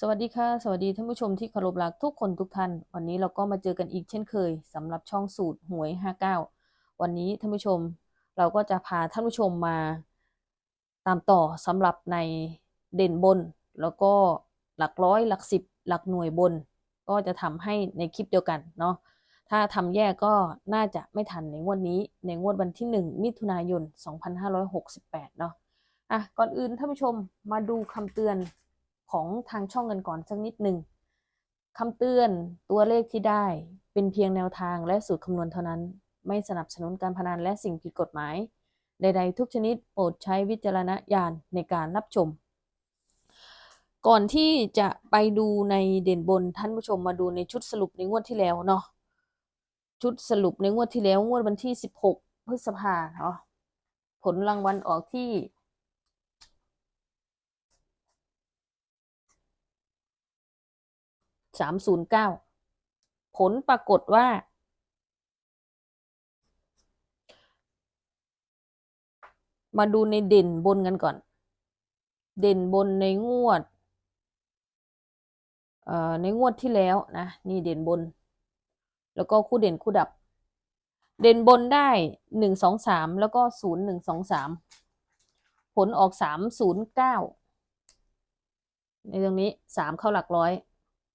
สวัสดีค่ะสวัสดีท่านผู้ชมที่เคารพรักทุกคนทุกท่าน วันนี้เราก็มาเจอกันอีกเช่นเคยสำหรับช่องสูตรหวย 59 วันนี้ท่านผู้ชมเราก็จะพาท่านผู้ชมมาตามต่อสำหรับในเด่นบน แล้วก็หลักร้อยหลักสิบหลักหน่วยบน ก็จะทำให้ในคลิปเดียวกันเนาะถ้าทำแยกก็น่าจะไม่ทันในงวดนี้ในงวดวันที่ 1 มิถุนายน 2568 เนาะอะก่อนอื่นท่านผู้ชมมาดูคำเตือน ของทางช่องกันก่อนสักนิดหนึ่งคำเตือนตัวเลขที่ได้เป็นเพียงแนวทางและสูตรคำนวณเท่านั้น ไม่สนับสนุนการพนันและสิ่งผิดกฎหมาย ใด ๆ ทุกชนิดโปรดใช้วิจารณญาณในการรับชม ก่อนที่จะไปดูในเด่นบนท่านผู้ชมมาดูในชุดสรุปในงวดที่แล้วเนาะชุดสรุปในงวดที่แล้วงวดวันที่ 16 พฤษภาเนาะผลรางวัลออกที่ สามศูนย์เก้าผลปรากฏว่า มาดูในเด่นบนกันก่อน เด่นบนในงวดในงวดที่แล้วนะ นี่เด่นบน แล้วก็คู่เด่นคู่ดับ เด่นบนได้หนึ่งสองสามแล้วก็ศูนย์หนึ่งสองสามผลออกสามศูนย์เก้าในตรงนี้สามเข้าหลักร้อย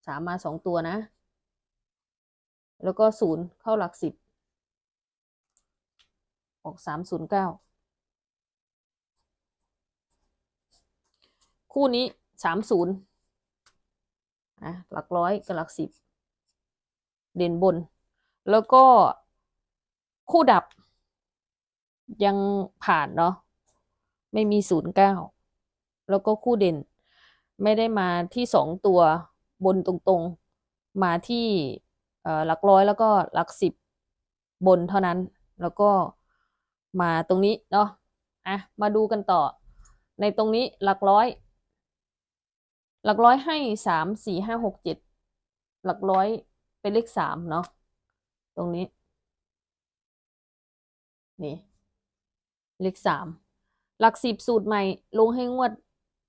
สามมาสองตัวนะ แล้วก็ศูนย์เข้าหลักสิบ ออกสามศูนย์เก้าคู่นี้สามศูนย์อะหลักร้อยกับหลักสิบ เด่นบน แล้วก็คู่ดับ ยังผ่านเนาะไม่มีศูนย์เก้าแล้วก็คู่เด่นไม่ได้มาที่สองตัว บนตรงๆมาที่หลักร้อยแล้วก็หลักสิบบนเท่านั้น แล้วก็มาตรงนี้เนาะอะมาดูกันต่อ ในตรงนี้หลักร้อย หลักร้อยให้สามสี่ห้าหกเจ็ดหลักร้อยเป็นเลขสามเนาะตรงนี้ นี่ เลขสามหลักสิบสูตรใหม่ ลงให้งวด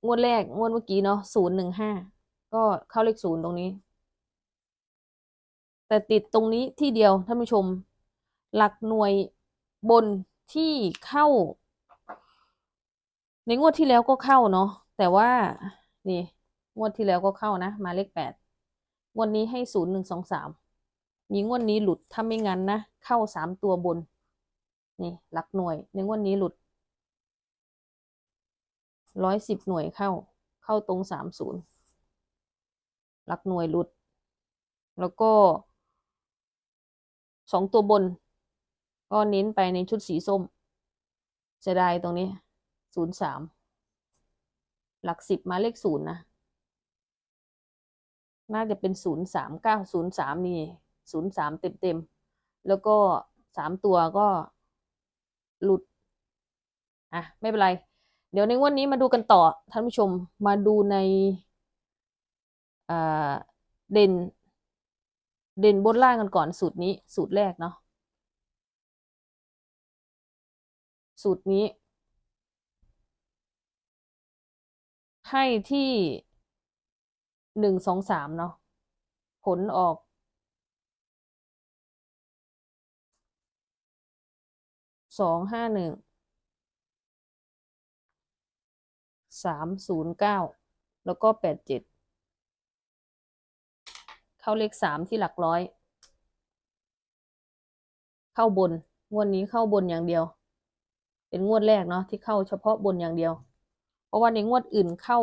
งวดแรกงวดเมื่อกี้เนาะศูนย์หนึ่งห้า ก็เข้าเลขศูนย์ตรงนี้ แต่ติดตรงนี้ที่เดียวท่านผู้ชม หลักหน่วยบนที่เข้า ในงวดที่แล้วก็เข้าเนาะแต่ว่านี่ งวดที่แล้วก็เข้านะ มาเลขแปดงวดนี้ให้ศูนย์หนึ่งสองสามมีงวดนี้หลุดถ้าไม่งั้นนะ เข้าสามตัวบน นี่หลักหน่วย ในงวดนี้หลุดร้อยสิบหน่วยเข้า เข้าตรงสามศูนย์ หลักหน่วยหลุด แล้วก็สองตัวบน ก็เน้นไปในชุดสีส้มเสียดายตรงนี้ศูนย์สามหลักสิบมาเลขศูนย์นะ น่าจะเป็นศูนย์สามเก้าศูนย์สามนี่ศูนย์สามเต็มเต็มแล้วก็สามตัวก็หลุด อะ ไม่เป็นไร เดี๋ยวในวันนี้มาดูกันต่อ ท่านผู้ชมมาดูใน เด่น เด่นบนล่างกันก่อนสูตรนี้สูตรแรกเนาะสูตรนี้ ให้ที่หนึ่งสองสามเนาะผลออกสองห้าหนึ่งสามศูนย์เก้าแล้วก็แปดเจ็ด เข้าเลขสามที่หลักร้อย เข้าบน งวดนี้เข้าบนอย่างเดียว เป็นงวดแรกเนาะที่เข้าเฉพาะบนอย่างเดียว เพราะว่าในงวดอื่นเข้า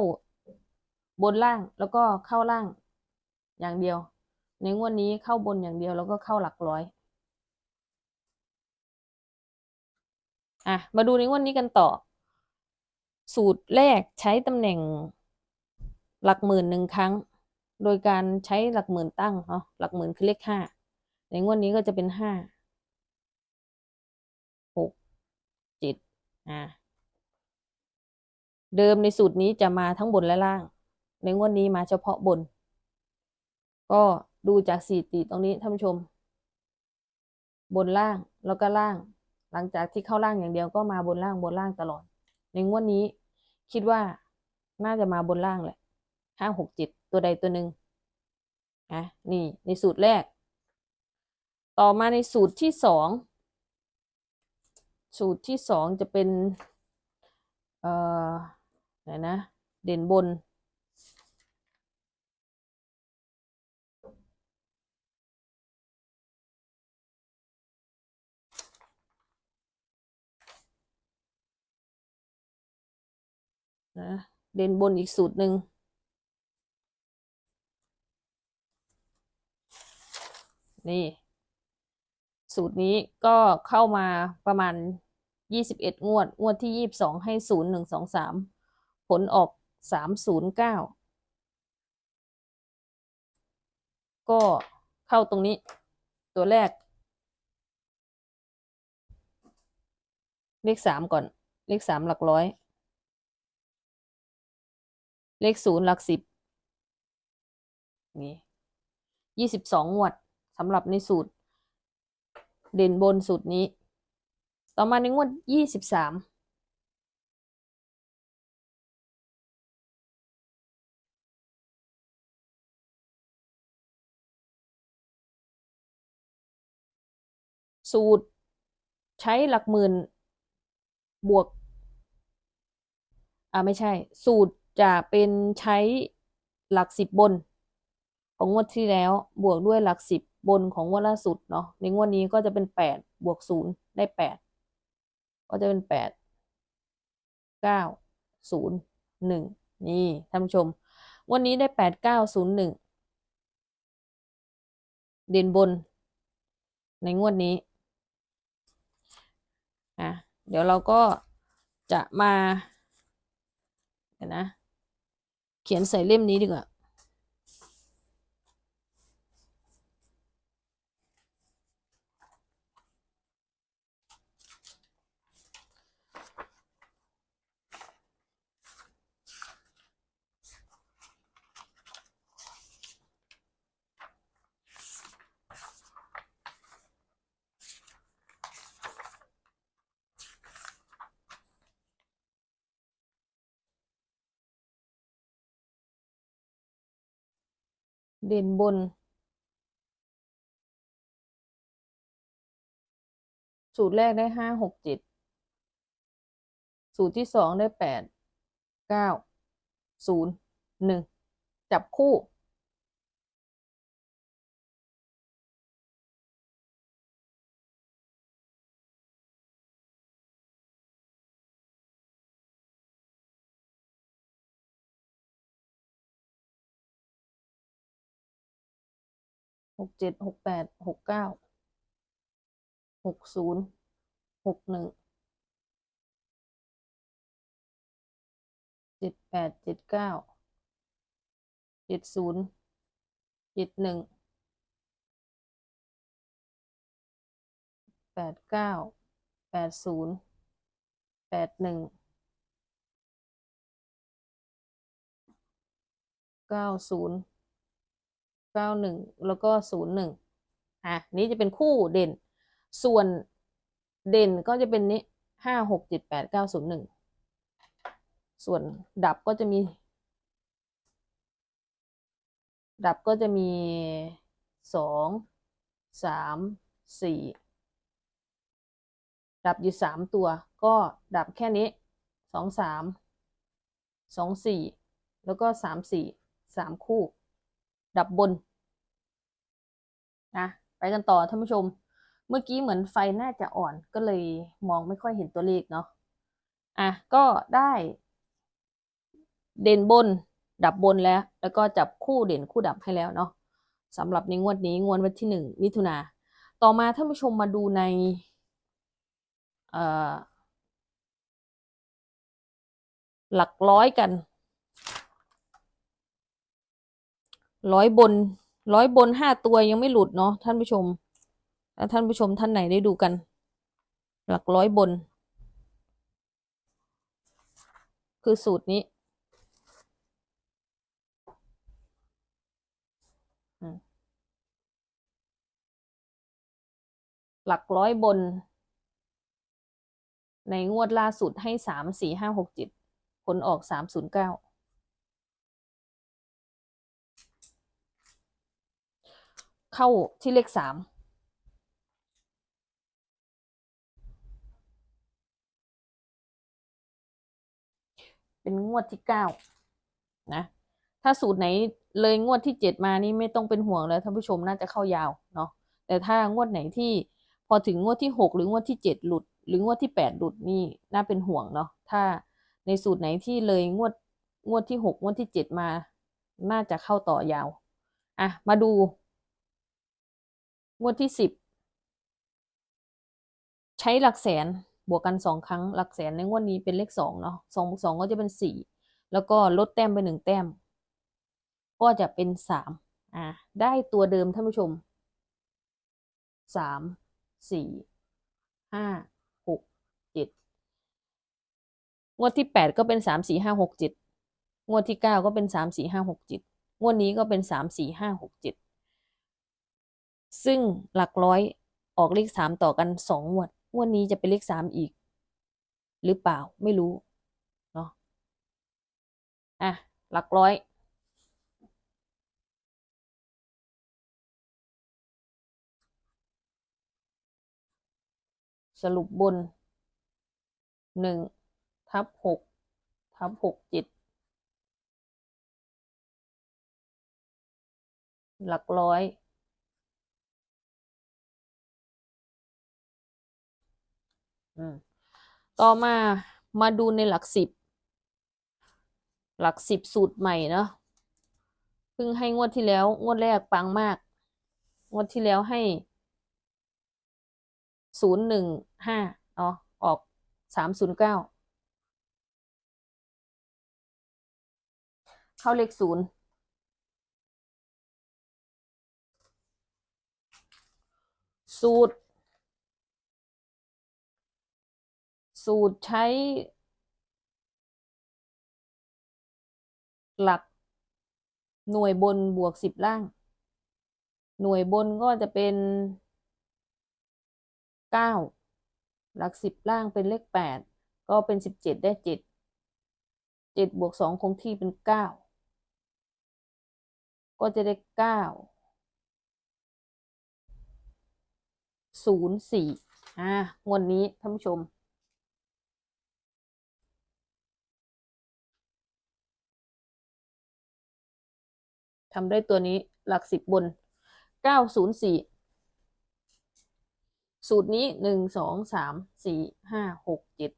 บนล่างแล้วก็เข้าล่างอย่างเดียว ในงวดนี้เข้าบนอย่างเดียวแล้วก็เข้าหลักร้อย อะ มาดูในงวดนี้กันต่อ สูตรแรกใช้ตำแหน่งหลักหมื่นหนึ่งครั้ง โดยการใช้หลักหมื่นตั้งเนาะหลักหมื่นคือเลขห้าในงวดนี้ก็จะเป็นห้าหกเจ็ดอ่าเดิมในสูตรนี้จะมาทั้งบนและล่าง ในงวดนี้มาเฉพาะบน ก็ดูจากสี่ติตรงนี้ท่านผู้ชม บนล่างแล้วก็ล่าง หลังจากที่เข้าล่างอย่างเดียวก็มาบนล่างบนล่างตลอด ในงวดนี้คิดว่าน่าจะมาบนล่างแหละ ห้าหกเจ็ดตัวใดตัวหนึ่งนะนี่ในสูตรแรก ต่อมาในสูตรที่สองสูตรที่สองจะเป็นเอ่อไหนนะ เด่นบน นะเด่นบนอีกสูตรหนึ่ง นี่ สูตรนี้ก็เข้ามาประมาณยี่สิบเอ็ดงวด งวดที่ยี่สิบสองให้ศูนย์หนึ่งสองสามผลออกสามศูนย์เก้าก็เข้าตรงนี้ตัวแรก เลขสามก่อน เลขสามหลักร้อย เลขศูนย์หลักสิบนี่ยี่สิบสองงวด สำหรับในสูตร เด่นบนสูตรนี้ ต่อมาในงวดยี่สิบสามสูตรใช้หลักหมื่นบวก อ่าไม่ใช่ สูตรจะเป็นใช้หลักสิบบน ของงวดที่แล้วบวกด้วยหลักสิบบนของงวดล่าสุดเนาะในงวดนี้ก็จะเป็นแปดบวกศูนย์ได้แปดก็จะเป็นแปดเก้าศูนย์หนึ่งนี่ท่านผู้ชมงวันนี้ได้แปดเก้าศูนย์หนึ่งเด่นบน ในงวดนี้อะเดี๋ยวเราก็จะมาเดี๋ยวนะ เขียนใส่เล่มนี้ดีกว่า เด่นบน สูตรแรกได้ห้าหกเจ็ดสูตรที่สองได้แปดเก้าศูนย์หนึ่งจับคู่ หกเจ็ดหกแปดหกเก้าหกศูนย์หกหนึ่งเจ็ดแปดเจ็ดเก้าเจ็ดศูนย์เจ็ดหนึ่งแปดเก้าแปดศูนย์แปดหนึ่งเก้าศูนย์ เก้าหนึ่งแล้วก็ศูนย์หนึ่งอะนี้จะเป็นคู่เด่น ส่วนเด่นก็จะเป็นนี้ห้าหกเจ็ดแปดเก้าศูนย์หนึ่งส่วนดับก็จะมี ดับก็จะมีสองสามสี่ดับอยู่สามตัว ก็ดับแค่นี้สองสามสองสี่แล้วก็สามสี่สามคู่ ดับบนนะไปกันต่อท่านผู้ชม เมื่อกี้เหมือนไฟน่าจะอ่อนก็เลยมองไม่ค่อยเห็นตัวเลขเนาะอะก็ได้ เด่นบน ดับบนแล้ว แล้วก็จับคู่เด่นคู่ดับให้แล้วเนาะสำหรับในงวดนี้งวดวันที่หนึ่งมิถุนาต่อมาท่านผู้ชมมาดูในหลักร้อยกัน ร้อยบน ร้อยบนห้าตัวยังไม่หลุดเนาะท่านผู้ชมถ้าท่านผู้ชมท่านไหนได้ดูกัน หลักร้อยบน คือสูตรนี้หลักร้อยบน ในงวดล่าสุดให้สามสี่ห้าหกเจ็ดผลออกสามศูนย์เก้า เข้าที่เลขสามเป็นงวดที่เก้านะ ถ้าสูตรไหนเลยงวดที่เจ็ดมานี่ไม่ต้องเป็นห่วงแล้วท่านผู้ชมน่าจะเข้ายาวเนาะแต่ถ้างวดไหนที่พอถึงงวดที่หกหรืองวดที่เจ็ดหลุด หรืองวดที่แปดหลุดนี่น่าเป็นห่วงเนาะถ้าในสูตรไหนที่เลยงวดงวดที่หกงวดที่เจ็ดมา น่าจะเข้าต่อยาว อะ มาดู งวดที่สิบใช้หลักแสนบวกกันสองครั้งหลักแสนในงวดนี้เป็นเลขสองเนาะสองบวกสองก็จะเป็นสี่แล้วก็ลดแต้มไปหนึ่งแต้ม ก็จะเป็นสามอ่าได้ตัวเดิมท่านผู้ชมสามสี่ห้าหกเจ็ดงวดที่แปดก็เป็นสามสี่ห้าหกเจ็ดงวดที่เก้าก็เป็นสามสี่ห้าหกเจ็ดงวดนี้ก็เป็นสามสี่ห้าหกเจ็ด ซึ่งหลักร้อยออกเลขสามต่อกันสองงวดงวดนี้จะเป็นเลขสามอีก หรือเปล่าไม่รู้เนาะอะหลักร้อย สรุปบนหนึ่งทับหกทับหกเจ็ดหลักร้อย ต่อมามาดูในหลักสิบ หลักสิบสูตรใหม่เนาะเพิ่งให้งวดที่แล้ว งวดแรกปังมาก งวดที่แล้วให้ศูนย์หนึ่งห้าเนาะออกสามศูนย์เก้าเข้าเลขศูนย์สูตร สูตรใช้ หลักหน่วยบนบวกสิบล่าง หน่วยบนก็จะเป็นเก้าหลักสิบล่างเป็นเลขแปดก็เป็นสิบเจ็ดได้เจ็ดเจ็ดบวกสองคงที่เป็นเก้าก็จะได้เก้าศูนย์สี่อ่างวดนี้ท่านผู้ชม ทำได้ตัวนี้หลักสิบบนเก้าศูนย์สี่สูตรนี้หนึ่งสองสามสี่ห้าหกเจ็ด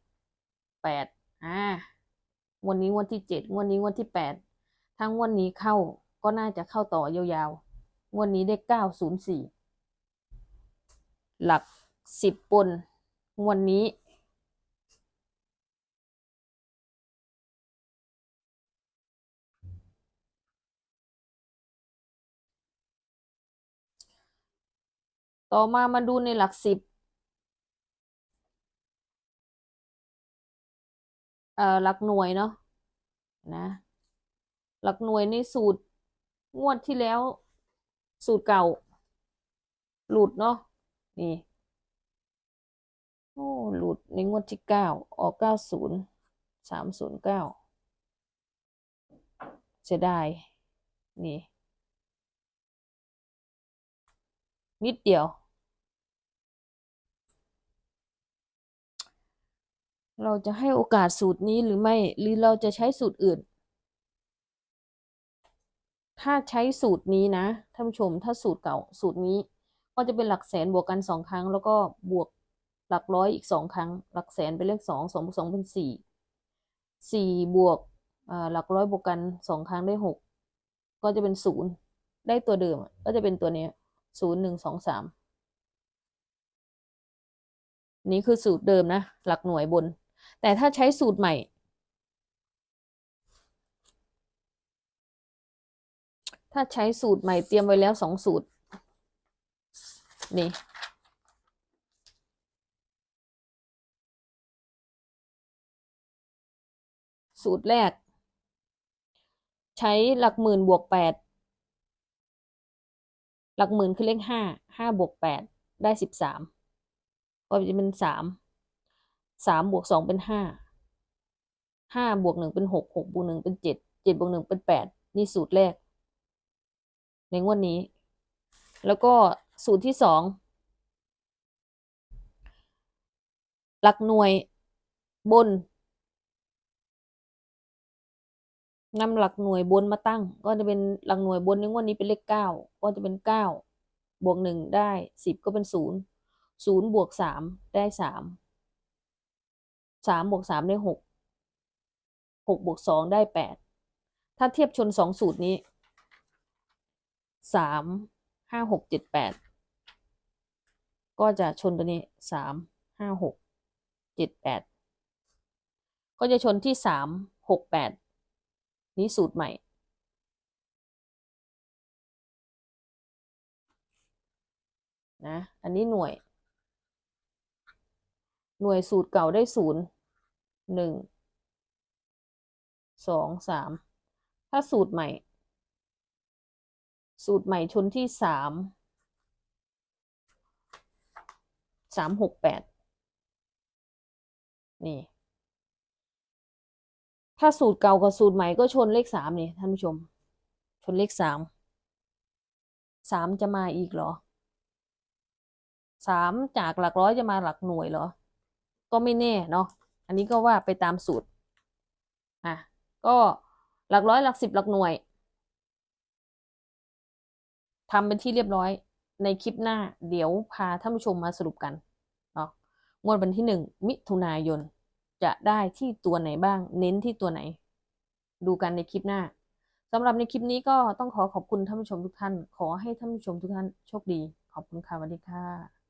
แปดอ่าวันนี้วันที่เจ็ดวันนี้วันที่แปดทั้งวันนี้เข้าก็น่าจะเข้าต่อยาวๆวันนี้ได้เก้าศูนย์สี่หลักสิบบนวันนี้ ต่อมามาดูในหลักสิบเอ่อหลักหน่วยเนาะนะ หลักหน่วยในสูตรงวดที่แล้ว สูตรเก่า หลุดเนาะนี่โอ้หลุดในงวดที่เก้าออกเก้าศูนย์สามศูนย์เก้าเสียดายนี่ นิดเดียว เราจะให้โอกาสสูตรนี้หรือไม่ หรือเราจะใช้สูตรอื่น ถ้าใช้สูตรนี้นะท่านผู้ชมถ้าสูตรเก่าสูตรนี้ ก็จะเป็นหลักแสนบวกกันสองครั้ง แล้วก็บวกหลักร้อยอีกสองครั้ง หลักแสนเป็นเลขสองสองบวกสองเป็นสี่สี่บวกหลักร้อยบวกกันสองครั้งได้หกก็จะเป็นศูนย์ได้ตัวเดิมก็จะเป็นตัวนี้ศูนย์หนึ่งสองสามนี่คือสูตรเดิมนะ หลักหน่วยบน แต่ถ้าใช้สูตรใหม่ ถ้าใช้สูตรใหม่เตรียมไว้แล้วสองสูตร นี่สูตรแรก ใช้หลักหมื่นบวกแปดหลักหมื่นคือเลขห้าห้าบวกแปดได้สิบสามก็จะเป็นสาม สามบวกสองเป็นห้าห้าบวกหนึ่งเป็นหกหกบวกหนึ่งเป็นเจ็ดเจ็ดบวกหนึ่งเป็นแปดนี่สูตรแรก ในงวดนี้ แล้วก็สูตรที่สองหลักหน่วยบนนำหลักหน่วยบนมาตั้ง ก็จะเป็นหลักหน่วยบนในงวดนี้เป็นเลขเก้าก็จะเป็นเก้าบวกหนึ่งได้สิบก็เป็นศูนย์ศูนย์บวกสามได้สาม สามบวกสามได้หกหกบวกสองได้แปดถ้าเทียบชนสองสูตรนี้สามห้าหกเจ็ดแปดก็จะชนตัวนี้สามห้าหกเจ็ดแปดก็จะชนที่สามหกแปดนี้สูตรใหม่ นะ อันนี้หน่วย หน่วยสูตรเก่าได้ศูนย์หนึ่งสองสามถ้าสูตรใหม่ สูตรใหม่ชนที่สามสามหกแปดนี่ ถ้าสูตรเก่ากับสูตรใหม่ก็ชนเลขสามนี่ท่านผู้ชม ชนเลขสามสามจะมาอีกเหรอสามจากหลักร้อยจะมาหลักหน่วยเหรอ ก็ไม่แน่เนาะอันนี้ก็ว่าไปตามสูตรอะก็หลักร้อยหลักสิบหลักหน่วยทำเป็นที่เรียบร้อยในคลิปหน้าเดี๋ยวพาท่านผู้ชมมาสรุปกันเนาะงวดวันที่หนึ่งมิถุนายน จะได้ที่ตัวไหนบ้าง เน้นที่ตัวไหน ดูกันในคลิปหน้าสำหรับในคลิปนี้ก็ต้องขอขอบคุณท่านผู้ชมทุกท่าน ขอให้ท่านผู้ชมทุกท่านโชคดี ขอบคุณค่ะสวัสดีค่ะ